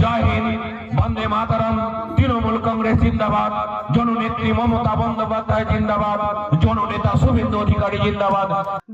जय हिंद वंदे मातरम। তৃণমূল কংগ্রেস জিন্দাবাদ। জননেত্রী মমতা বন্দ্যোপাধ্যায় জিন্দাবাদ। জননেতা শুভেন্দু অধিকারী জিন্দাবাদ।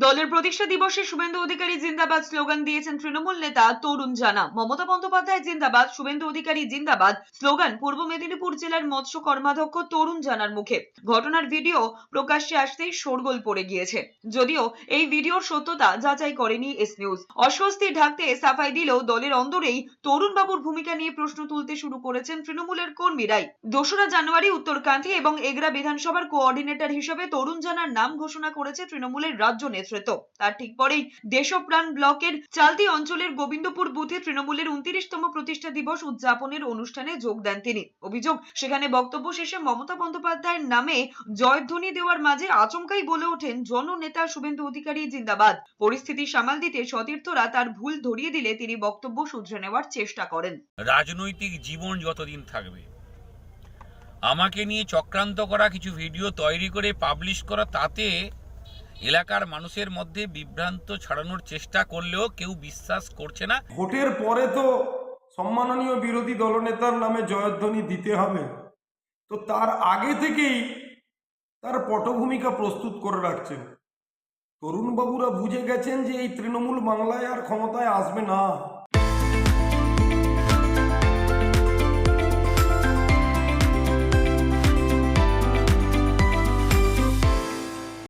দলের প্রতিষ্ঠা দিবসে শুভেন্দু অধিকারী জিন্দাবাদ স্লোগান দিয়েছেন তৃণমূল নেতা তরুণ জানা। মমতা বন্দ্যোপাধ্যায় জিন্দাবাদ, শুভেন্দু অধিকারী জিন্দাবাদ, স্লোগান পূর্ব মেদিনীপুর জেলার মৎস্য কর্মাধ্যক্ষ তরুণ জানার মুখে। ঘটনার ভিডিও প্রকাশ্যে আসতেই শোরগোল পড়ে গিয়েছে। যদিও এই ভিডিওর সত্যতা যাচাই করেনি এস নিউজ। অস্বস্তি ঢাকতে সাফাই দিলেও দলের অন্দরেই তরুণ বাবুর ভূমিকা নিয়ে প্রশ্ন তুলতে শুরু করেছেন তৃণমূলের কর্মীরাই দোসরা জানুয়ারি উত্তরকান্থী এবং এগরা বিধানসভার কোঅর্ডিনেটর হিসেবে তরুণ জানার নাম ঘোষণা করেছে তৃণমূলের রাজ্য নেতৃত্ব। তার ঠিক পরেই দেশপ্রাণ ব্লকের চালতি অঞ্চলের গোবিন্দপুর বুথে তৃণমূলের উনত্রিশতম প্রতিষ্ঠা দিবস উদযাপনের অনুষ্ঠানে যোগ দেন তিনি। অভিযোগ, সেখানে বক্তব্য শেষে মমতা বন্দ্যোপাধ্যায়ের নামে জয়ধ্বনি দেওয়ার মাঝে আচমকাই বলে ওঠেন জননেতা শুভেন্দু অধিকারী জিন্দাবাদ। পরিস্থিতি সামাল দিতে সতীর্থরা তার ভুল ধরিয়ে দিলে তিনি বক্তব্য শুধরে নেওয়ার চেষ্টা করেন। রাজনৈতিক জীবন যতদিন থাকবে আমাকে নিয়ে চক্রান্ত করা কিছু ভিডিও তৈরি করে পাবলিশ করা, তাতে এলাকার মানুষের মধ্যে বিভ্রান্ত ছড়ানোর চেষ্টা করলেও কেউ বিশ্বাস করছে না। ভোটের পরে তো সম্মাননীয় বিরোধী দলনেতার নামে জয়ধ্বনি দিতে হবে। তো তার আগে থেকেই তার পটভূমিকা প্রস্তুত করে রাখছেন। তরুণবাবুরা বুঝে গেছেন যে এই তৃণমূল বাংলায় আর ক্ষমতায় আসবে না।